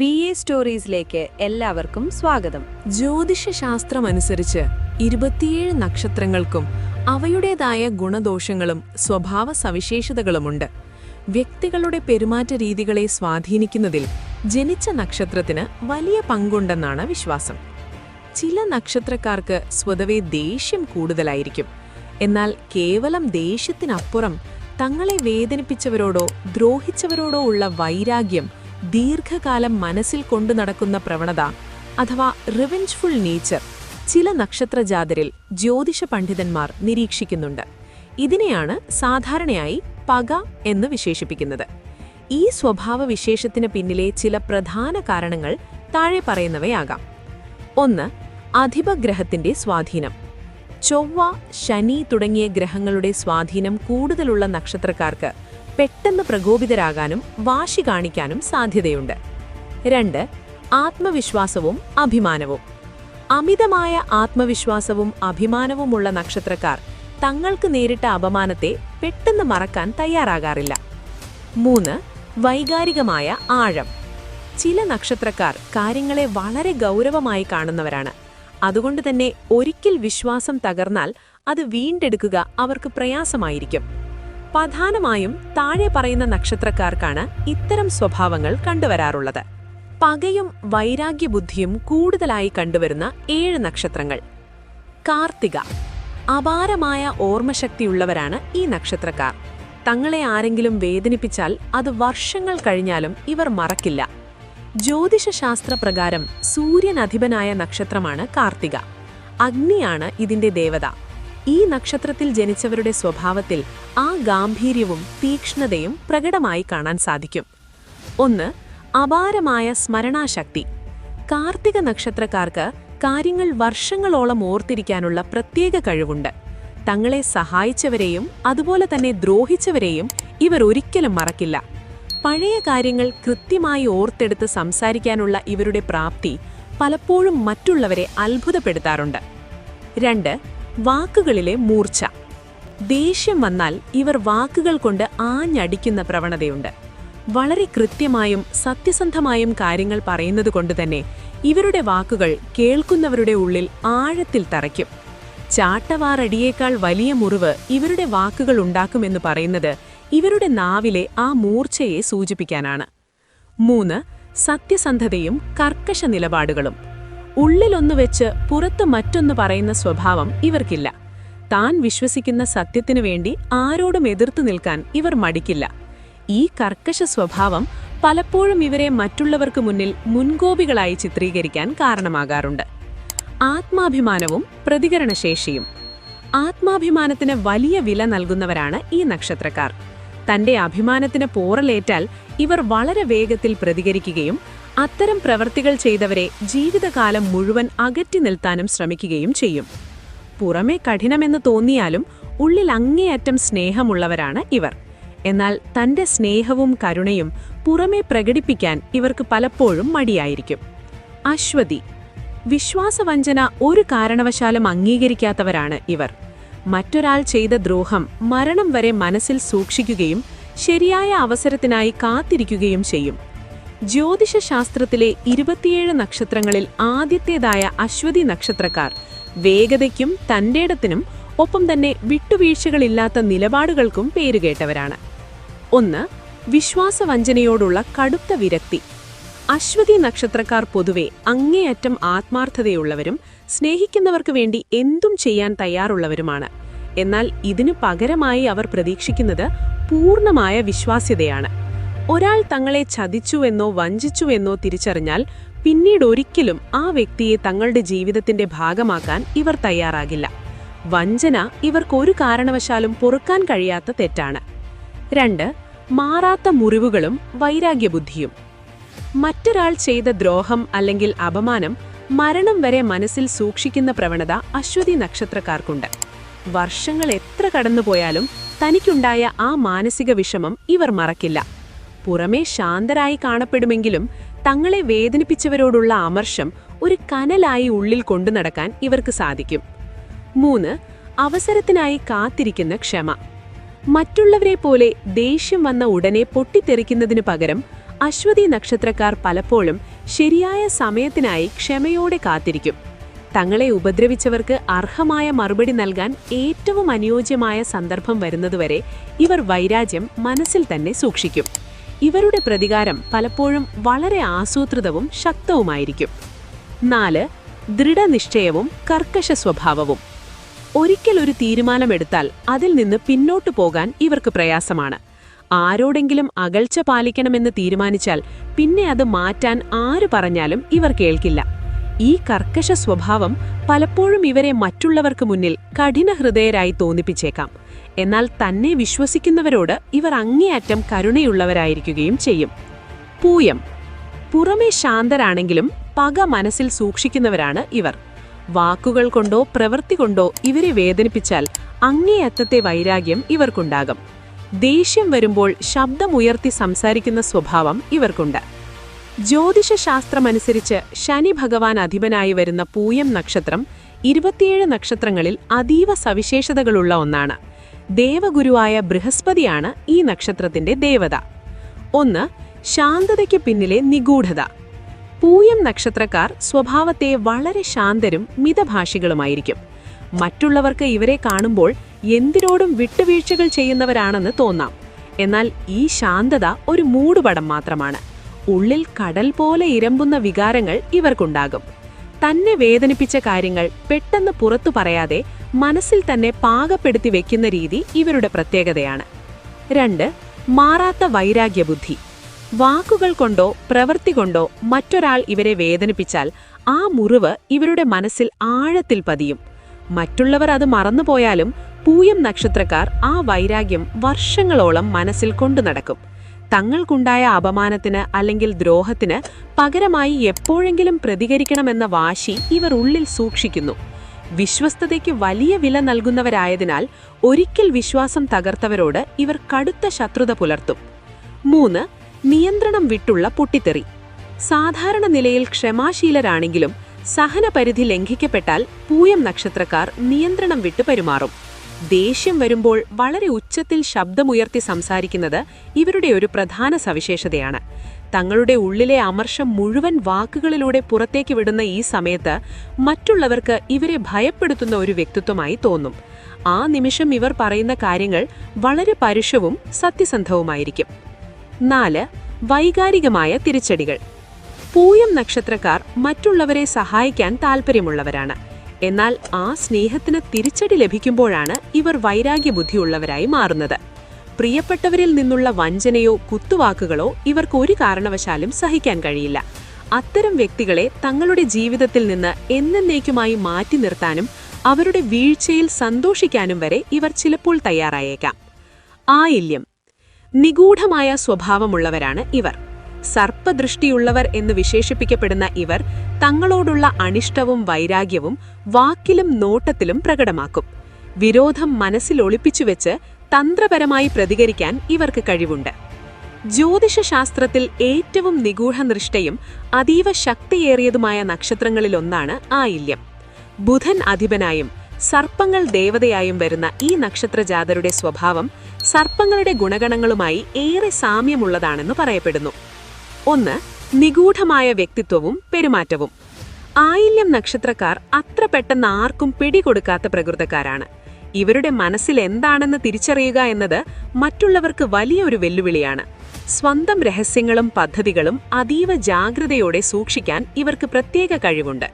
V A സ്റ്റോറീസിലേക്ക് എല്ലാവർക്കും സ്വാഗതം. ജ്യോതിഷ ജ്യോതിഷശാസ്ത്രമനുസരിച്ച് ഇരുപത്തിയേഴ് നക്ഷത്രങ്ങൾക്കും അവയുടേതായ ഗുണദോഷങ്ങളും സ്വഭാവ സവിശേഷതകളുമുണ്ട്. വ്യക്തികളുടെ പെരുമാറ്റ രീതികളെ സ്വാധീനിക്കുന്നതിൽ ജനിച്ച നക്ഷത്രത്തിന് വലിയ പങ്കുണ്ടെന്നാണ് വിശ്വാസം. ചില നക്ഷത്രക്കാർക്ക് സ്വതവേ ദേഷ്യം കൂടുതലായിരിക്കും. എന്നാൽ കേവലം ദേഷ്യത്തിനപ്പുറം തങ്ങളെ വേദനിപ്പിച്ചവരോടോ ദ്രോഹിച്ചവരോടോ ഉള്ള വൈരാഗ്യം ദീർഘകാലം മനസ്സിൽ കൊണ്ടു നടക്കുന്ന പ്രവണത അഥവാ റിവെഞ്ച്ഫുൾ നേച്ചർ ചില നക്ഷത്രജാതരിൽ ജ്യോതിഷ പണ്ഡിതന്മാർ നിരീക്ഷിക്കുന്നുണ്ട്. ഇതിനെയാണ് സാധാരണയായി പക എന്ന് വിശേഷിപ്പിക്കുന്നത്. ഈ സ്വഭാവ വിശേഷത്തിന് പിന്നിലെ ചില പ്രധാന കാരണങ്ങൾ താഴെ പറയുന്നവയാകാം. ഒന്ന് അധിപഗ്രഹത്തിന്റെ സ്വാധീനം. ചൊവ്വ ശനി തുടങ്ങിയ ഗ്രഹങ്ങളുടെ സ്വാധീനം കൂടുതലുള്ള നക്ഷത്രക്കാർക്ക് പെട്ടെന്ന് പ്രകോപിതരാകാനും വാശി കാണിക്കാനും സാധ്യതയുണ്ട്. രണ്ട് ആത്മവിശ്വാസവും അഭിമാനവും. അമിതമായ ആത്മവിശ്വാസവും അഭിമാനവുമുള്ള നക്ഷത്രക്കാർ തങ്ങൾക്ക് നേരിട്ട അപമാനത്തെ പെട്ടെന്ന് മറക്കാൻ തയ്യാറാകാറില്ല. മൂന്ന് വൈകാരികമായ ആഴം. ചില നക്ഷത്രക്കാർ കാര്യങ്ങളെ വളരെ ഗൗരവമായി കാണുന്നവരാണ്. അതുകൊണ്ട് തന്നെ ഒരിക്കൽ വിശ്വാസം തകർന്നാൽ അത് വീണ്ടെടുക്കുക അവർക്ക് പ്രയാസമായിരിക്കും. പ്രധാനമായും താഴെ പറയുന്ന നക്ഷത്രക്കാർക്കാണ് ഇത്തരം സ്വഭാവങ്ങൾ കണ്ടുവരാറുള്ളത്. പകയും വൈരാഗ്യബുദ്ധിയും കൂടുതലായി കണ്ടുവരുന്ന ഏഴ് നക്ഷത്രങ്ങൾ. കാർത്തിക. അപാരമായ ഓർമ്മശക്തിയുള്ളവരാണ് ഈ നക്ഷത്രക്കാർ. തങ്ങളെ ആരെങ്കിലും വേദനിപ്പിച്ചാൽ അത് വർഷങ്ങൾ കഴിഞ്ഞാലും ഇവർ മറക്കില്ല. ജ്യോതിഷശാസ്ത്ര പ്രകാരം സൂര്യനധിപനായ നക്ഷത്രമാണ് കാർത്തിക. അഗ്നിയാണ് ഇതിന്റെ ദേവത. ഈ നക്ഷത്രത്തിൽ ജനിച്ചവരുടെ സ്വഭാവത്തിൽ ആ ഗാംഭീര്യവും തീക്ഷ്ണതയും പ്രകടമായി കാണാൻ സാധിക്കും. ഒന്ന് അപാരമായ സ്മരണാശക്തി. കാർത്തിക നക്ഷത്രക്കാർക്ക് കാര്യങ്ങൾ വർഷങ്ങളോളം ഓർത്തിരിക്കാനുള്ള പ്രത്യേക കഴിവുണ്ട്. തങ്ങളെ സഹായിച്ചവരെയും അതുപോലെ തന്നെ ദ്രോഹിച്ചവരെയും ഇവർ ഒരിക്കലും മറക്കില്ല. പഴയ കാര്യങ്ങൾ കൃത്യമായി ഓർത്തെടുത്ത് സംസാരിക്കാനുള്ള ഇവരുടെ പ്രാപ്തി പലപ്പോഴും മറ്റുള്ളവരെ അത്ഭുതപ്പെടുത്താറുണ്ട്. രണ്ട് വാക്കുകളിലെ മൂർച്ച. ദേഷ്യം വന്നാൽ ഇവർ വാക്കുകൾ കൊണ്ട് ആഞ്ഞടിക്കുന്ന പ്രവണതയുണ്ട്. വളരെ കൃത്യമായും സത്യസന്ധമായും കാര്യങ്ങൾ പറയുന്നത് കൊണ്ട് തന്നെ ഇവരുടെ വാക്കുകൾ കേൾക്കുന്നവരുടെ ഉള്ളിൽ ആഴത്തിൽ തറയ്ക്കും. ചാട്ടവാറടിയേക്കാൾ വലിയ മുറിവ് ഇവരുടെ വാക്കുകൾ ഉണ്ടാക്കുമെന്ന് പറയുന്നത് ഇവരുടെ നാവിലെ ആ മൂർച്ചയെ സൂചിപ്പിക്കാനാണ്. മൂന്ന് സത്യസന്ധതയും കർക്കശ നിലപാടുകളും. ഉള്ളിലൊന്നു വെച്ച് പുറത്ത് മറ്റൊന്ന് പറയുന്ന സ്വഭാവം ഇവർക്കില്ല. താൻ വിശ്വസിക്കുന്ന സത്യത്തിനു വേണ്ടി ആരോടും എതിർത്തു നിൽക്കാൻ ഇവർ മടിക്കില്ല. ഈ കർക്കശ സ്വഭാവം പലപ്പോഴും ഇവരെ മറ്റുള്ളവർക്ക് മുന്നിൽ മുൻകോപികളായി ചിത്രീകരിക്കാൻ കാരണമാകാറുണ്ട്. ആത്മാഭിമാനവും പ്രതികരണശേഷിയും. ആത്മാഭിമാനത്തിന് വലിയ വില നൽകുന്നവരാണ് ഈ നക്ഷത്രക്കാർ. തന്റെ അഭിമാനത്തിന് പോറലേറ്റാൽ ഇവർ വളരെ വേഗത്തിൽ പ്രതികരിക്കുകയും അത്തരം പ്രവർത്തികൾ ചെയ്തവരെ ജീവിതകാലം മുഴുവൻ അകറ്റി നിൽത്താനും ശ്രമിക്കുകയും ചെയ്യും. പുറമേ കഠിനമെന്ന് തോന്നിയാലും ഉള്ളിൽ അങ്ങേയറ്റം സ്നേഹമുള്ളവരാണ് ഇവർ. എന്നാൽ തന്റെ സ്നേഹവും കരുണയും പുറമേ പ്രകടിപ്പിക്കാൻ ഇവർക്ക് പലപ്പോഴും മടിയായിരിക്കും. അശ്വതി. വിശ്വാസവഞ്ചന ഒരു കാരണവശാലും അംഗീകരിക്കാത്തവരാണ് ഇവർ. മറ്റൊരാൾ ചെയ്ത ദ്രോഹം മരണം വരെ മനസ്സിൽ സൂക്ഷിക്കുകയും ശരിയായ അവസരത്തിനായി കാത്തിരിക്കുകയും ചെയ്യും. ജ്യോതിഷശാസ്ത്രത്തിലെ ഇരുപത്തിയേഴ് നക്ഷത്രങ്ങളിൽ ആദ്യത്തേതായ അശ്വതി നക്ഷത്രക്കാർ. വേഗതയ്ക്കും തന്റേടത്തിനും ഒപ്പം തന്നെ വിട്ടുവീഴ്ചകളില്ലാത്ത നിലപാടുകൾക്കും പേരുകേട്ടവരാണ് ഒന്ന് വിശ്വാസവഞ്ചനയോടുള്ള കടുത്ത വിരക്തി. അശ്വതി നക്ഷത്രക്കാർ പൊതുവെ അങ്ങേയറ്റം ആത്മാർത്ഥതയുള്ളവരും സ്നേഹിക്കുന്നവർക്ക് വേണ്ടി എന്തും ചെയ്യാൻ തയ്യാറുള്ളവരുമാണ്. എന്നാൽ ഇതിനു പകരമായി അവർ പ്രതീക്ഷിക്കുന്നത് പൂർണമായ വിശ്വാസ്യതയാണ്. ഒരാൾ തങ്ങളെ ചതിച്ചുവെന്നോ വഞ്ചിച്ചുവെന്നോ തിരിച്ചറിഞ്ഞാൽ പിന്നീട് ഒരിക്കലും ആ വ്യക്തിയെ തങ്ങളുടെ ജീവിതത്തിന്റെ ഭാഗമാക്കാൻ ഇവർ തയ്യാറാകില്ല. വഞ്ചന ഇവർക്ക് ഒരു കാരണവശാലും പൊറുക്കാൻ കഴിയാത്ത തെറ്റാണ്. രണ്ട് മാറാത്ത മുറിവുകളും വൈരാഗ്യബുദ്ധിയും. മറ്റൊരാൾ ചെയ്ത ദ്രോഹം അല്ലെങ്കിൽ അപമാനം മരണം വരെ മനസ്സിൽ സൂക്ഷിക്കുന്ന പ്രവണത അശ്വതി നക്ഷത്രക്കാർക്കുണ്ട്. വർഷങ്ങൾ എത്ര കടന്നുപോയാലും തനിക്കുണ്ടായ ആ മാനസിക വിഷമം ഇവർ മറക്കില്ല. പുറമേ ശാന്തരായി കാണപ്പെടുമെങ്കിലും തങ്ങളെ വേദനിപ്പിച്ചവരോടുള്ള അമർഷം ഒരു കനലായി ഉള്ളിൽ കൊണ്ടു നടക്കാൻ ഇവർക്ക് സാധിക്കും. മൂന്ന് അവസരത്തിനായി കാത്തിരിക്കുന്ന ക്ഷമ. മറ്റുള്ളവരെ പോലെ ദേഷ്യം വന്ന ഉടനെ പൊട്ടിത്തെറിക്കുന്നതിനു പകരം അശ്വതി നക്ഷത്രക്കാർ പലപ്പോഴും ശരിയായ സമയത്തിനായി ക്ഷമയോടെ കാത്തിരിക്കും. തങ്ങളെ ഉപദ്രവിച്ചവർക്ക് അർഹമായ മറുപടി നൽകാൻ ഏറ്റവും അനുയോജ്യമായ സന്ദർഭം വരുന്നതുവരെ ഇവർ വൈരാജ്യം മനസ്സിൽ തന്നെ സൂക്ഷിക്കും. ഇവരുടെ പ്രതികാരം പലപ്പോഴും വളരെ ആസൂത്രിതവും ശക്തവുമായിരിക്കും. നാല് ദൃഢനിശ്ചയവും കർക്കശ സ്വഭാവവും. ഒരിക്കൽ ഒരു തീരുമാനമെടുത്താൽ അതിൽ നിന്ന് പിന്നോട്ടു പോകാൻ ഇവർക്ക് പ്രയാസമാണ്. ആരോടെങ്കിലും അകൽച്ച പാലിക്കണമെന്ന് തീരുമാനിച്ചാൽ പിന്നെ അത് മാറ്റാൻ ആര് പറഞ്ഞാലും ഇവർ കേൾക്കില്ല. ഈ കർക്കശ സ്വഭാവം പലപ്പോഴും ഇവരെ മറ്റുള്ളവർക്ക് മുന്നിൽ കഠിനഹൃദയരായി തോന്നിപ്പിച്ചേക്കാം. എന്നാൽ തന്നെ വിശ്വസിക്കുന്നവരോട് ഇവർ അങ്ങേയറ്റം കരുണയുള്ളവരായിരിക്കുകയും ചെയ്യും. പൂയം. പുറമേ ശാന്തരാണെങ്കിലും പക മനസ്സിൽ സൂക്ഷിക്കുന്നവരാണ് ഇവർ. വാക്കുകൾ കൊണ്ടോ പ്രവൃത്തി കൊണ്ടോ ഇവരെ വേദനിപ്പിച്ചാൽ അങ്ങേയറ്റത്തെ വൈരാഗ്യം ഇവർക്കുണ്ടാകും. ദേഷ്യം വരുമ്പോൾ ശബ്ദമുയർത്തി സംസാരിക്കുന്ന സ്വഭാവം ഇവർക്കുണ്ട്. ജ്യോതിഷശാസ്ത്രമനുസരിച്ച് ശനി ഭഗവാൻ അധിപനായി വരുന്ന പൂയം നക്ഷത്രം ഇരുപത്തിയേഴ് നക്ഷത്രങ്ങളിൽ അതീവ സവിശേഷതകളുള്ള ഒന്നാണ്. ദേവഗുരുവായ ബൃഹസ്പതിയാണ് ഈ നക്ഷത്രത്തിന്റെ ദേവത. ഒന്ന് ശാന്തതയ്ക്ക് പിന്നിലെ നിഗൂഢത. പൂയം നക്ഷത്രക്കാർ സ്വഭാവത്തെ വളരെ ശാന്തരും മിതഭാഷികളുമായിരിക്കും. മറ്റുള്ളവർക്ക് ഇവരെ കാണുമ്പോൾ എന്തിനോടും വിട്ടുവീഴ്ചകൾ ചെയ്യുന്നവരാണെന്ന് തോന്നാം. എന്നാൽ ഈ ശാന്തത ഒരു മൂടുപടം മാത്രമാണ്. ഉള്ളിൽ കടൽ പോലെ ഇരമ്പുന്ന വികാരങ്ങൾ ഇവർക്കുണ്ടാകും. തന്നെ വേദനിപ്പിച്ച കാര്യങ്ങൾ പെട്ടെന്ന് പുറത്തു പറയാതെ മനസ്സിൽ തന്നെ പാകപ്പെടുത്തി വെക്കുന്ന രീതി ഇവരുടെ പ്രത്യേകതയാണ്. രണ്ട് മാറാത്ത വൈരാഗ്യബുദ്ധി. വാക്കുകൾ കൊണ്ടോ പ്രവൃത്തി കൊണ്ടോ മറ്റൊരാൾ ഇവരെ വേദനിപ്പിച്ചാൽ ആ മുറിവ് ഇവരുടെ മനസ്സിൽ ആഴത്തിൽ പതിയും. മറ്റുള്ളവർ അത് മറന്നുപോയാലും പൂയം നക്ഷത്രക്കാർ ആ വൈരാഗ്യം വർഷങ്ങളോളം മനസ്സിൽ കൊണ്ടു നടക്കും. തങ്ങൾക്കുണ്ടായ അപമാനത്തിന് അല്ലെങ്കിൽ ദ്രോഹത്തിന് പകരമായി എപ്പോഴെങ്കിലും പ്രതികരിക്കണമെന്ന വാശി ഇവർ ഉള്ളിൽ സൂക്ഷിക്കുന്നു. വിശ്വസ്തതയ്ക്ക് വലിയ വില നൽകുന്നവരായതിനാൽ ഒരിക്കൽ വിശ്വാസം തകർത്തവരോട് ഇവർ കടുത്ത ശത്രുത പുലർത്തും. മൂന്ന് നിയന്ത്രണം വിട്ടുള്ള പൊട്ടിത്തെറി. സാധാരണ നിലയിൽ ക്ഷമാശീലരാണെങ്കിലും സഹനപരിധി ലംഘിക്കപ്പെട്ടാൽ പൂയം നക്ഷത്രക്കാർ നിയന്ത്രണം വിട്ട് പെരുമാറും. ദേഷ്യം വരുമ്പോൾ വളരെ ഉച്ചത്തിൽ ശബ്ദമുയർത്തി സംസാരിക്കുന്നത് ഇവരുടെ ഒരു പ്രധാന സവിശേഷതയാണ്. തങ്ങളുടെ ഉള്ളിലെ അമർഷം മുഴുവൻ വാക്കുകളിലൂടെ പുറത്തേക്ക് വിടുന്ന ഈ സമയത്ത് മറ്റുള്ളവർക്ക് ഇവരെ ഭയപ്പെടുത്തുന്ന ഒരു വ്യക്തിത്വമായി തോന്നും. ആ നിമിഷം ഇവർ പറയുന്ന കാര്യങ്ങൾ വളരെ പരുഷവും സത്യസന്ധവുമായിരിക്കും. നാല് വൈകാരികമായ തിരിച്ചടികൾ. പൂയം നക്ഷത്രക്കാർ മറ്റുള്ളവരെ സഹായിക്കാൻ താൽപ്പര്യമുള്ളവരാണ്. എന്നാൽ ആ സ്നേഹത്തിന് തിരിച്ചടി ലഭിക്കുമ്പോഴാണ് ഇവർ വൈരാഗ്യബുദ്ധിയുള്ളവരായി മാറുന്നത്. പ്രിയപ്പെട്ടവരിൽ നിന്നുള്ള വഞ്ചനയോ കുത്തുവാക്കുകളോ ഇവർക്ക് ഒരു കാരണവശാലും സഹിക്കാൻ കഴിയില്ല. അത്തരം വ്യക്തികളെ തങ്ങളുടെ ജീവിതത്തിൽ നിന്ന് എന്നേക്കുമായി മാറ്റി നിർത്താനും അവരുടെ വീഴ്ചയിൽ സന്തോഷിക്കാനും വരെ ഇവർ ചിലപ്പോൾ തയ്യാറായേക്കാം. ആയില്യം. നിഗൂഢമായ സ്വഭാവമുള്ളവരാണ് ഇവർ. സർപ്പദൃഷ്ടിയുള്ളവർ എന്ന് വിശേഷിപ്പിക്കപ്പെടുന്ന ഇവർ തങ്ങളോടുള്ള അനിഷ്ടവും വൈരാഗ്യവും വാക്കിലും നോട്ടത്തിലും പ്രകടമാക്കും. വിരോധം മനസ്സിൽ ഒളിപ്പിച്ചുവെച്ച് തന്ത്രപരമായി പ്രതികരിക്കാൻ ഇവർക്ക് കഴിവുണ്ട്. ജ്യോതിഷശാസ്ത്രത്തിൽ ഏറ്റവും നിഗൂഢനിഷ്ഠയും അതീവ ശക്തിയേറിയതുമായ നക്ഷത്രങ്ങളിലൊന്നാണ് ആയില്യം. ബുധൻ അധിപനായും സർപ്പങ്ങൾ ദേവതയായും വരുന്ന ഈ നക്ഷത്രജാതരുടെ സ്വഭാവം സർപ്പങ്ങളുടെ ഗുണഗണങ്ങളുമായി ഏറെ സാമ്യമുള്ളതാണെന്ന് പറയപ്പെടുന്നു. ഒന്ന് നിഗൂഢമായ വ്യക്തിത്വവും പെരുമാറ്റവും. ആയില്യം നക്ഷത്രക്കാർ അത്ര പെട്ടെന്ന് ആർക്കും പിടികൊടുക്കാത്ത പ്രകൃതക്കാരാണ്. ഇവരുടെ മനസ്സിൽ എന്താണെന്ന് തിരിച്ചറിയുക എന്നത് മറ്റുള്ളവർക്ക് വലിയൊരു വെല്ലുവിളിയാണ്. സ്വന്തം രഹസ്യങ്ങളും പദ്ധതികളും അതീവ ജാഗ്രതയോടെ സൂക്ഷിക്കാൻ ഇവർക്ക് പ്രത്യേക കഴിവുണ്ട്.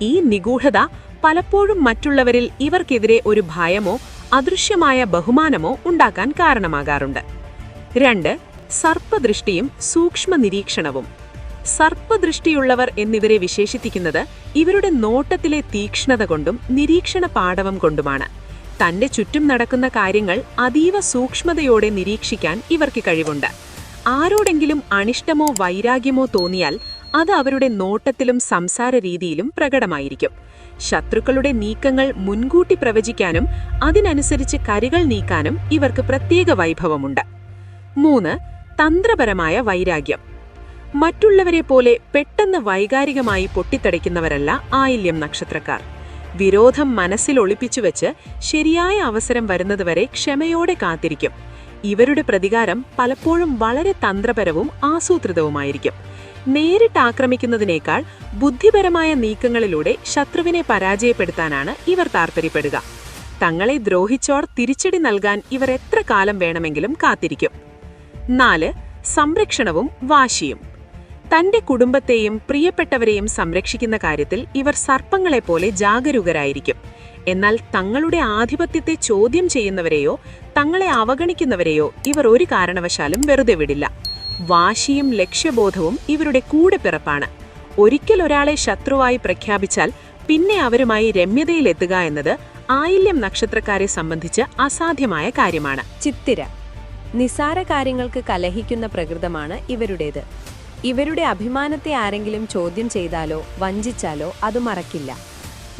ഈ നിഗൂഢത പലപ്പോഴും മറ്റുള്ളവരിൽ ഇവർക്കെതിരെ ഒരു ഭയമോ അദൃശ്യമായ ബഹുമാനമോ ഉണ്ടാക്കാൻ കാരണമാകാറുണ്ട്. രണ്ട് സർപ്പദൃഷ്ടിയും സൂക്ഷ്മ നിരീക്ഷണവും സർപ്പദൃഷ്ടിയുള്ളവർ എന്നിവരെ വിശേഷിപ്പിക്കുന്നത് ഇവരുടെ നോട്ടത്തിലെ തീക്ഷ്ണത കൊണ്ടും നിരീക്ഷണ പാടവം കൊണ്ടുമാണ്. തന്റെ ചുറ്റും നടക്കുന്ന കാര്യങ്ങൾ അതീവ സൂക്ഷ്മതയോടെ നിരീക്ഷിക്കാൻ ഇവർക്ക് കഴിവുണ്ട്. ആരോടെങ്കിലും അനിഷ്ടമോ വൈരാഗ്യമോ തോന്നിയാൽ അത് അവരുടെ നോട്ടത്തിലും സംസാര രീതിയിലും പ്രകടമായിരിക്കും. ശത്രുക്കളുടെ നീക്കങ്ങൾ മുൻകൂട്ടി പ്രവചിക്കാനും അതിനനുസരിച്ച് കരികൾ നീക്കാനും ഇവർക്ക് പ്രത്യേക വൈഭവമുണ്ട്. മൂന്ന് തന്ത്രപരമായ വൈരാഗ്യം. മറ്റുള്ളവരെ പോലെ പെട്ടെന്ന് വൈകാരികമായി പൊട്ടിത്തടിക്കുന്നവരല്ല ആയില്യം നക്ഷത്രക്കാർ. വിരോധം മനസ്സിൽ ഒളിപ്പിച്ചു വെച്ച് ശരിയായ അവസരം വരുന്നതുവരെ ക്ഷമയോടെ കാത്തിരിക്കും. ഇവരുടെ പ്രതികാരം പലപ്പോഴും വളരെ തന്ത്രപരവും ആസൂത്രിതവുമായിരിക്കും. നേരിട്ട് ആക്രമിക്കുന്നതിനേക്കാൾ ബുദ്ധിപരമായ നീക്കങ്ങളിലൂടെ ശത്രുവിനെ പരാജയപ്പെടുത്താനാണ് ഇവർ താൽപ്പര്യപ്പെടുക. തങ്ങളെ ദ്രോഹിച്ചോർ തിരിച്ചടി നൽകാൻ ഇവർ എത്ര കാലം വേണമെങ്കിലും കാത്തിരിക്കും. നാല് സംരക്ഷണവും വാശിയും. തന്റെ കുടുംബത്തെയും പ്രിയപ്പെട്ടവരെയും സംരക്ഷിക്കുന്ന കാര്യത്തിൽ ഇവർ സർപ്പങ്ങളെപ്പോലെ ജാഗരൂകരായിരിക്കും. എന്നാൽ തങ്ങളുടെ ആധിപത്യത്തെ ചോദ്യം ചെയ്യുന്നവരെയോ തങ്ങളെ അവഗണിക്കുന്നവരെയോ ഇവർ ഒരു കാരണവശാലും വെറുതെ വിടില്ല. വാശിയും ലക്ഷ്യബോധവും ഇവരുടെ കൂടെ പിറപ്പാണ്. ഒരിക്കൽ ഒരാളെ ശത്രുവായി പ്രഖ്യാപിച്ചാൽ പിന്നെ അവരുമായി രമ്യതയിലെത്തുക എന്നത് ആയില്യം നക്ഷത്രക്കാരെ സംബന്ധിച്ച് അസാധ്യമായ കാര്യമാണ്. ചിത്തിര നിസാര കാര്യങ്ങൾക്ക് കലഹിക്കുന്ന പ്രകൃതമാണ് ഇവരുടേത്. ഇവരുടെ അഭിമാനത്തെ ആരെങ്കിലും ചോദ്യം ചെയ്താലോ വഞ്ചിച്ചാലോ അത് മറക്കില്ല.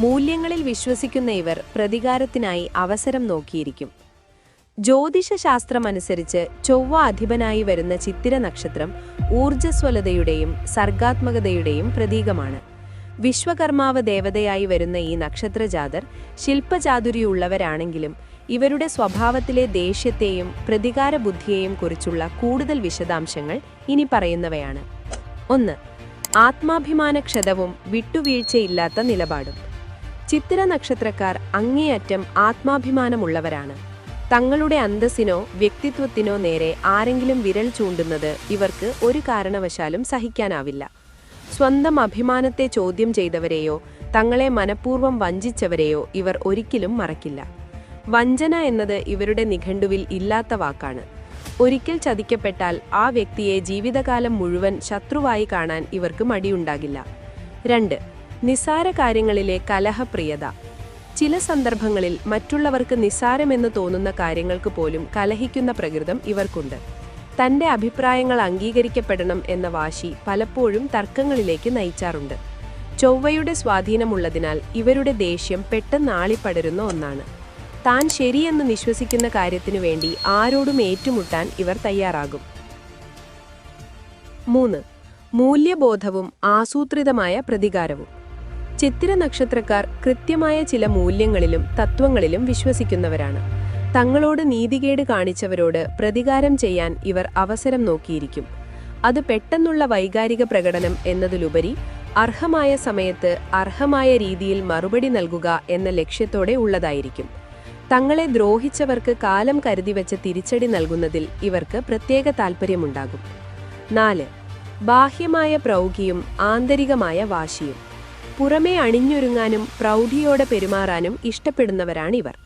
മൂല്യങ്ങളിൽ വിശ്വസിക്കുന്ന ഇവർ പ്രതികാരത്തിനായി അവസരം നോക്കിയിരിക്കും. ജ്യോതിഷശാസ്ത്രമനുസരിച്ച് ചൊവ്വ അധിപനായി വരുന്ന ചിത്തിര നക്ഷത്രം ഊർജസ്വലതയുടെയും സർഗാത്മകതയുടെയും പ്രതീകമാണ്. വിശ്വകർമാവ് ദേവതയായി വരുന്ന ഈ നക്ഷത്രജാതർ ശില്പചാതുരിയുള്ളവരാണെങ്കിലും ഇവരുടെ സ്വഭാവത്തിലെ ദേഷ്യത്തെയും പ്രതികാര ബുദ്ധിയെയും കുറിച്ചുള്ള കൂടുതൽ വിശദാംശങ്ങൾ ഇനി പറയുന്നവയാണ്. ഒന്ന് ആത്മാഭിമാനക്ഷതവും വിട്ടുവീഴ്ചയില്ലാത്ത നിലപാടും. ചിത്തിര നക്ഷത്രക്കാർ അങ്ങേയറ്റം ആത്മാഭിമാനമുള്ളവരാണ്. തങ്ങളുടെ അന്തസ്സിനോ വ്യക്തിത്വത്തിനോ നേരെ ആരെങ്കിലും വിരൽ ചൂണ്ടുന്നത് ഇവർക്ക് ഒരു കാരണവശാലും സഹിക്കാനാവില്ല. സ്വന്തം അഭിമാനത്തെ ചോദ്യം ചെയ്തവരെയോ തങ്ങളെ മനഃപൂർവം വഞ്ചിച്ചവരെയോ ഇവർ ഒരിക്കലും മറക്കില്ല. വഞ്ചന എന്നത് ഇവരുടെ നിഘണ്ടുവിൽ ഇല്ലാത്ത വാക്കാണ്. ഒരിക്കൽ ചതിക്കപ്പെട്ടാൽ ആ വ്യക്തിയെ ജീവിതകാലം മുഴുവൻ ശത്രുവായി കാണാൻ ഇവർക്ക് മടിയുണ്ടാകില്ല. രണ്ട് നിസാര കാര്യങ്ങളിലെ കലഹപ്രിയത. ചില സന്ദർഭങ്ങളിൽ മറ്റുള്ളവർക്ക് നിസ്സാരമെന്ന് തോന്നുന്ന കാര്യങ്ങൾക്ക് പോലും കലഹിക്കുന്ന പ്രകൃതം ഇവർക്കുണ്ട്. തന്റെ അഭിപ്രായങ്ങൾ അംഗീകരിക്കപ്പെടണം എന്ന വാശി പലപ്പോഴും തർക്കങ്ങളിലേക്ക് നയിച്ചാറുണ്ട്. ചൊവ്വയുടെ സ്വാധീനമുള്ളതിനാൽ ഇവരുടെ ദേഷ്യം പെട്ടെന്ന് ആളിപ്പടരുന്ന ഒന്നാണ്. താൻ ശരിയെന്ന് വിശ്വസിക്കുന്ന കാര്യത്തിനു വേണ്ടി ആരോടും ഏറ്റുമുട്ടാൻ ഇവർ തയ്യാറാകും. മൂന്ന്. മൂല്യബോധവും ആസൂത്രിതമായ പ്രതികാരവും. ചിത്തിര നക്ഷത്രക്കാർ കൃത്യമായ ചില മൂല്യങ്ങളിലും തത്വങ്ങളിലും വിശ്വസിക്കുന്നവരാണ്. തങ്ങളോട് നീതികേട് കാണിച്ചവരോട് പ്രതികാരം ചെയ്യാൻ ഇവർ അവസരം നോക്കിയിരിക്കും. അത് പെട്ടെന്നുള്ള വൈകാരിക പ്രകടനം എന്നതിലുപരി അർഹമായ സമയത്ത് അർഹമായ രീതിയിൽ മറുപടി നൽകുക എന്ന ലക്ഷ്യത്തോടെ ഉള്ളതായിരിക്കും. തങ്ങളെ ദ്രോഹിച്ചവർക്ക് കാലം കരുതിവെച്ച തിരിച്ചടി നൽകുന്നതിൽ ഇവർക്ക് പ്രത്യേക താൽപ്പര്യമുണ്ടാകും നാല് ബാഹ്യമായ പ്രൗഢിയും ആന്തരികമായ വാശിയും. പുറമേ അണിഞ്ഞൊരുങ്ങാനും പ്രൗഢിയോടെ പെരുമാറാനും ഇഷ്ടപ്പെടുന്നവരാണിവർ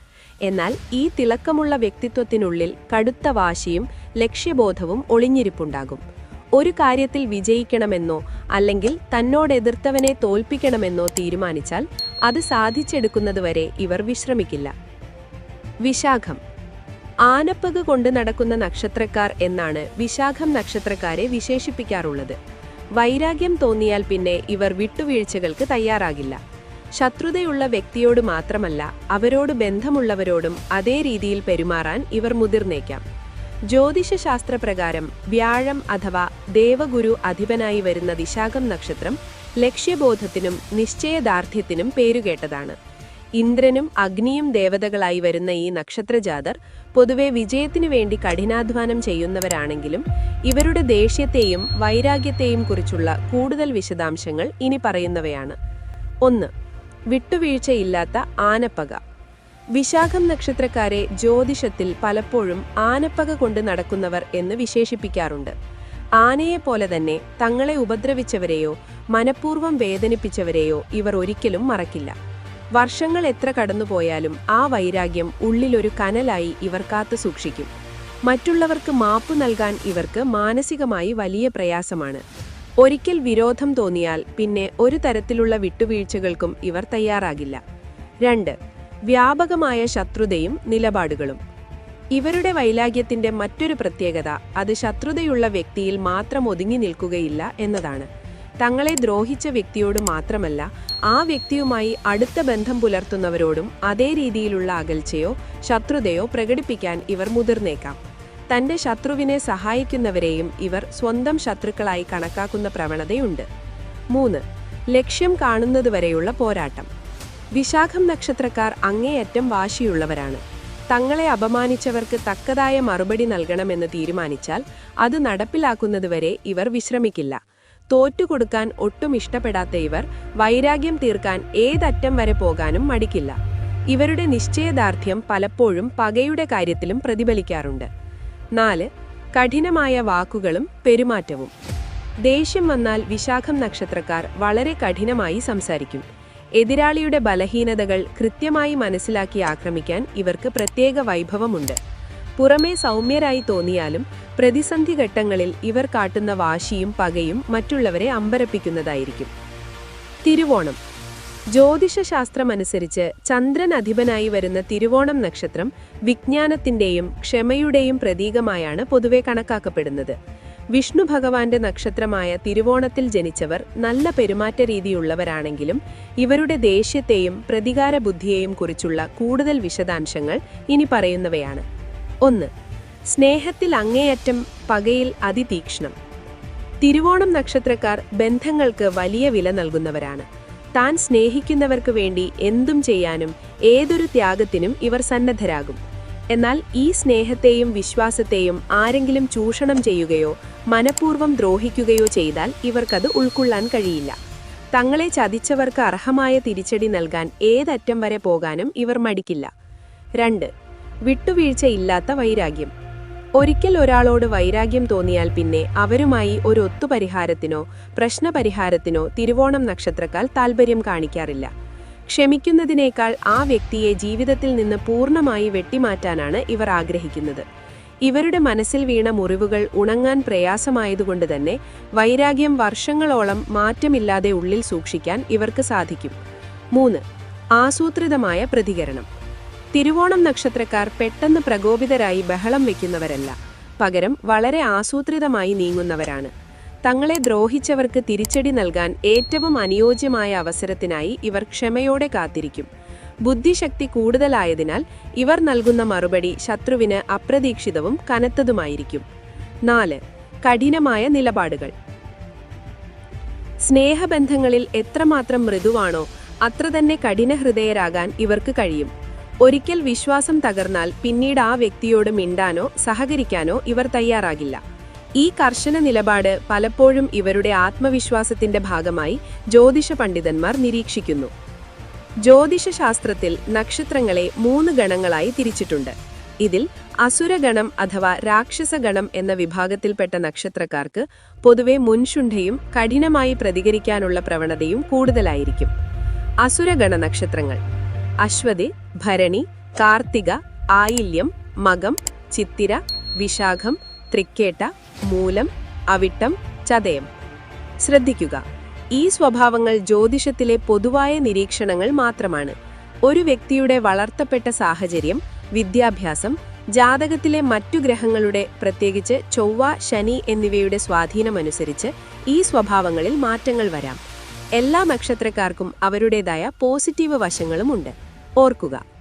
എന്നാൽ ഈ തിളക്കമുള്ള വ്യക്തിത്വത്തിനുള്ളിൽ കടുത്ത വാശിയും ലക്ഷ്യബോധവും ഒളിഞ്ഞിരിപ്പുണ്ടാകും. ഒരു കാര്യത്തിൽ വിജയിക്കണമെന്നോ അല്ലെങ്കിൽ തന്നോടെതിർത്തവനെ തോൽപ്പിക്കണമെന്നോ തീരുമാനിച്ചാൽ അത് സാധിച്ചെടുക്കുന്നതുവരെ ഇവർ വിശ്രമിക്കില്ല. വിശാഖം. ആനപ്പക കൊണ്ട് നടക്കുന്ന നക്ഷത്രക്കാർ എന്നാണ് വിശാഖം നക്ഷത്രക്കാരെ വിശേഷിപ്പിക്കാറുള്ളത്. വൈരാഗ്യം തോന്നിയാൽ പിന്നെ ഇവർ വിട്ടുവീഴ്ചകൾക്ക് തയ്യാറാകില്ല. ശത്രുതയുള്ള വ്യക്തിയോട് മാത്രമല്ല അവരോട് ബന്ധമുള്ളവരോടും അതേ രീതിയിൽ പെരുമാറാൻ ഇവർ മുതിർന്നേക്കാം. ജ്യോതിഷശാസ്ത്രപ്രകാരം വ്യാഴം അഥവാ ദേവഗുരു അധിപനായി വരുന്ന വിശാഖം നക്ഷത്രം ലക്ഷ്യബോധത്തിനും നിശ്ചയദാർഢ്യത്തിനും പേരുകേട്ടതാണ്. ഇന്ദ്രനും അഗ്നിയും ദേവതകളായി വരുന്ന ഈ നക്ഷത്രജാതർ പൊതുവെ വിജയത്തിനു വേണ്ടി കഠിനാധ്വാനം ചെയ്യുന്നവരാണെങ്കിലും ഇവരുടെ ദേഷ്യത്തെയും വൈരാഗ്യത്തെയും കുറിച്ചുള്ള കൂടുതൽ വിശദാംശങ്ങൾ ഇനി പറയുന്നവയാണ്. ഒന്ന് വിട്ടുവീഴ്ചയില്ലാത്ത ആനപ്പക. വിശാഖം നക്ഷത്രക്കാരെ ജ്യോതിഷത്തിൽ പലപ്പോഴും ആനപ്പക കൊണ്ട് നടക്കുന്നവർ എന്ന് വിശേഷിപ്പിക്കാറുണ്ട്. ആനയെ പോലെ തന്നെ തങ്ങളെ ഉപദ്രവിച്ചവരെയോ മനഃപൂർവം വേദനിപ്പിച്ചവരെയോ ഇവർ ഒരിക്കലും മറക്കില്ല. വർഷങ്ങൾ എത്ര കടന്നുപോയാലും ആ വൈരാഗ്യം ഉള്ളിലൊരു കനലായി ഇവർ കാത്തു സൂക്ഷിക്കും. മറ്റുള്ളവർക്ക് മാപ്പ് നൽകാൻ ഇവർക്ക് മാനസികമായി വലിയ പ്രയാസമാണ്. ഒരിക്കൽ വിരോധം തോന്നിയാൽ പിന്നെ ഒരു തരത്തിലുള്ള വിട്ടുവീഴ്ചകൾക്കും ഇവർ തയ്യാറാകില്ല. രണ്ട് വ്യാപകമായ ശത്രുതയും നിലപാടുകളും. ഇവരുടെ വൈരാഗ്യത്തിന്റെ മറ്റൊരു പ്രത്യേകത അത് ശത്രുതയുള്ള വ്യക്തിയിൽ മാത്രം ഒതുങ്ങി നിൽക്കുകയില്ല എന്നതാണ്. തങ്ങളെ ദ്രോഹിച്ച വ്യക്തിയോട് മാത്രമല്ല ആ വ്യക്തിയുമായി അടുത്ത ബന്ധം പുലർത്തുന്നവരോടും അതേ രീതിയിലുള്ള അകൽച്ചയോ ശത്രുതയോ പ്രകടിപ്പിക്കാൻ ഇവർ മുതിർന്നേക്കാം. തന്റെ ശത്രുവിനെ സഹായിക്കുന്നവരെയും ഇവർ സ്വന്തം ശത്രുക്കളായി കണക്കാക്കുന്ന പ്രവണതയുണ്ട്. മൂന്ന് ലക്ഷ്യം കാണുന്നതുവരെയുള്ള പോരാട്ടം. വിശാഖം നക്ഷത്രക്കാർ അങ്ങേയറ്റം വാശിയുള്ളവരാണ്. തങ്ങളെ അപമാനിച്ചവർക്ക് തക്കതായ മറുപടി നൽകണമെന്ന് തീരുമാനിച്ചാൽ അത് നടപ്പിലാക്കുന്നതുവരെ ഇവർ വിശ്രമിക്കില്ല. തോറ്റുകൊടുക്കാൻ ഒട്ടും ഇഷ്ടപ്പെടാത്ത ഇവർ വൈരാഗ്യം തീർക്കാൻ ഏതറ്റം വരെ പോകാനും മടിക്കില്ല. ഇവരുടെ നിശ്ചയദാർഢ്യം പലപ്പോഴും പകയുടെ കാര്യത്തിലും പ്രതിഫലിക്കാറുണ്ട്. നാല് കഠിനമായ വാക്കുകളും പെരുമാറ്റവും. ദേഷ്യം വന്നാൽ വിശാഖം നക്ഷത്രക്കാർ വളരെ കഠിനമായി സംസാരിക്കും. എതിരാളിയുടെ ബലഹീനതകൾ കൃത്യമായി മനസ്സിലാക്കി ആക്രമിക്കാൻ ഇവർക്ക് പ്രത്യേക വൈഭവമുണ്ട്. പുറമേ സൗമ്യരായി തോന്നിയാലും പ്രതിസന്ധി ഘട്ടങ്ങളിൽ ഇവർ കാട്ടുന്ന വാശിയും പകയും മറ്റുള്ളവരെ അമ്പരപ്പിക്കുന്നതായിരിക്കും. തിരുവോണം. ജ്യോതിഷശാസ്ത്രമനുസരിച്ച് ചന്ദ്രൻ അധിപനായി വരുന്ന തിരുവോണം നക്ഷത്രം വിജ്ഞാനത്തിന്റെയും ക്ഷമയുടെയും പ്രതീകമായാണ് പൊതുവെ കണക്കാക്കപ്പെടുന്നത്. വിഷ്ണു ഭഗവാന്റെ നക്ഷത്രമായ തിരുവോണത്തിൽ ജനിച്ചവർ നല്ല പെരുമാറ്റ രീതിയുള്ളവരാണെങ്കിലും ഇവരുടെ ദേഷ്യത്തെയും പ്രതികാര ബുദ്ധിയെയും കുറിച്ചുള്ള കൂടുതൽ വിശദാംശങ്ങൾ ഇനി പറയുന്നവയാണ്. ഒന്ന്. സ്നേഹത്തിൽ അങ്ങേയറ്റം പകയിൽ അതിതീക്ഷണം. തിരുവോണം നക്ഷത്രക്കാർ ബന്ധങ്ങൾക്ക് വലിയ വില നൽകുന്നവരാണ്. താൻ സ്നേഹിക്കുന്നവർക്ക് വേണ്ടി എന്തും ചെയ്യാനും ഏതൊരു ത്യാഗത്തിനും ഇവർ സന്നദ്ധരാകും. എന്നാൽ ഈ സ്നേഹത്തെയും വിശ്വാസത്തെയും ആരെങ്കിലും ചൂഷണം ചെയ്യുകയോ മനഃപൂർവം ദ്രോഹിക്കുകയോ ചെയ്താൽ ഇവർക്കത് ഉൾക്കൊള്ളാൻ കഴിയില്ല. തങ്ങളെ ചതിച്ചവർക്ക് അർഹമായ തിരിച്ചടി നൽകാൻ ഏതറ്റം വരെ പോകാനും ഇവർ മടിക്കില്ല. രണ്ട്. വിട്ടുവീഴ്ചയില്ലാത്ത വൈരാഗ്യം. ഒരിക്കൽ ഒരാളോട് വൈരാഗ്യം തോന്നിയാൽ പിന്നെ അവരുമായി ഒരു ഒത്തുപരിഹാരത്തിനോ പ്രശ്നപരിഹാരത്തിനോ തിരുവോണം നക്ഷത്രക്കാൽ താൽപര്യം കാണിക്കാറില്ല. ക്ഷമിക്കുന്നതിനേക്കാൾ ആ വ്യക്തിയെ ജീവിതത്തിൽ നിന്ന് പൂർണമായി വെട്ടിമാറ്റാനാണ് ഇവർ ആഗ്രഹിക്കുന്നത്. ഇവരുടെ മനസ്സിൽ വീണ മുറിവുകൾ ഉണങ്ങാൻ പ്രയാസമായതുകൊണ്ട് തന്നെ വൈരാഗ്യം വർഷങ്ങളോളം മാറ്റമില്ലാതെ ഉള്ളിൽ സൂക്ഷിക്കാൻ ഇവർക്ക് സാധിക്കും. മൂന്ന് ആസൂത്രിതമായ പ്രതികരണം. തിരുവോണം നക്ഷത്രക്കാർ പെട്ടെന്ന് പ്രകോപിതരായി ബഹളം വയ്ക്കുന്നവരല്ല പകരം വളരെ ആസൂത്രിതമായി നീങ്ങുന്നവരാണ്. തങ്ങളെ ദ്രോഹിച്ചവർക്ക് തിരിച്ചടി നൽകാൻ ഏറ്റവും അനുയോജ്യമായ അവസരത്തിനായി ഇവർ ക്ഷമയോടെ കാത്തിരിക്കും. ബുദ്ധിശക്തി കൂടുതലായതിനാൽ ഇവർ നൽകുന്ന മറുപടി ശത്രുവിന് അപ്രതീക്ഷിതവും കനത്തതുമായിരിക്കും. നാല് കഠിനമായ നിലപാടുകൾ. സ്നേഹബന്ധങ്ങളിൽ എത്രമാത്രം മൃദുവാണോ അത്ര തന്നെ കഠിനഹൃദയരാകാൻ ഇവർക്ക് കഴിയും. ഒരിക്കൽ വിശ്വാസം തകർന്നാൽ പിന്നീട് ആ വ്യക്തിയോട് മിണ്ടാനോ സഹകരിക്കാനോ ഇവർ തയ്യാറാകില്ല. ഈ കർശന നിലപാട് പലപ്പോഴും ഇവരുടെ ആത്മവിശ്വാസത്തിന്റെ ഭാഗമായി ജ്യോതിഷ പണ്ഡിതന്മാർ നിരീക്ഷിക്കുന്നു. ജ്യോതിഷശാസ്ത്രത്തിൽ നക്ഷത്രങ്ങളെ മൂന്ന് ഗണങ്ങളായി തിരിച്ചിട്ടുണ്ട്. ഇതിൽ അസുരഗണം അഥവാ രാക്ഷസഗണം എന്ന വിഭാഗത്തിൽപ്പെട്ട നക്ഷത്രക്കാർക്ക് പൊതുവെ മുൻശുണ്ഠയും കഠിനമായി പ്രതികരിക്കാനുള്ള പ്രവണതയും കൂടുതലായിരിക്കും. അസുരഗണ നക്ഷത്രങ്ങൾ അശ്വതി ഭരണി കാർത്തിക ആയില്യം മകം ചിത്തിര വിശാഖം തൃക്കേട്ട മൂലം അവിട്ടം ചതയം. ശ്രദ്ധിക്കുക. ഈ സ്വഭാവങ്ങൾ ജ്യോതിഷത്തിലെ പൊതുവായ നിരീക്ഷണങ്ങൾ മാത്രമാണ്. ഒരു വ്യക്തിയുടെ വളർത്തപ്പെട്ട സാഹചര്യം വിദ്യാഭ്യാസം ജാതകത്തിലെ മറ്റു ഗ്രഹങ്ങളുടെ പ്രത്യേകിച്ച് ചൊവ്വ ശനി എന്നിവയുടെ സ്വാധീനമനുസരിച്ച് ഈ സ്വഭാവങ്ങളിൽ മാറ്റങ്ങൾ വരാം. എല്ലാ നക്ഷത്രക്കാർക്കും അവരുടേതായ പോസിറ്റീവ് വശങ്ങളുമുണ്ട്. ഓർക്കുക.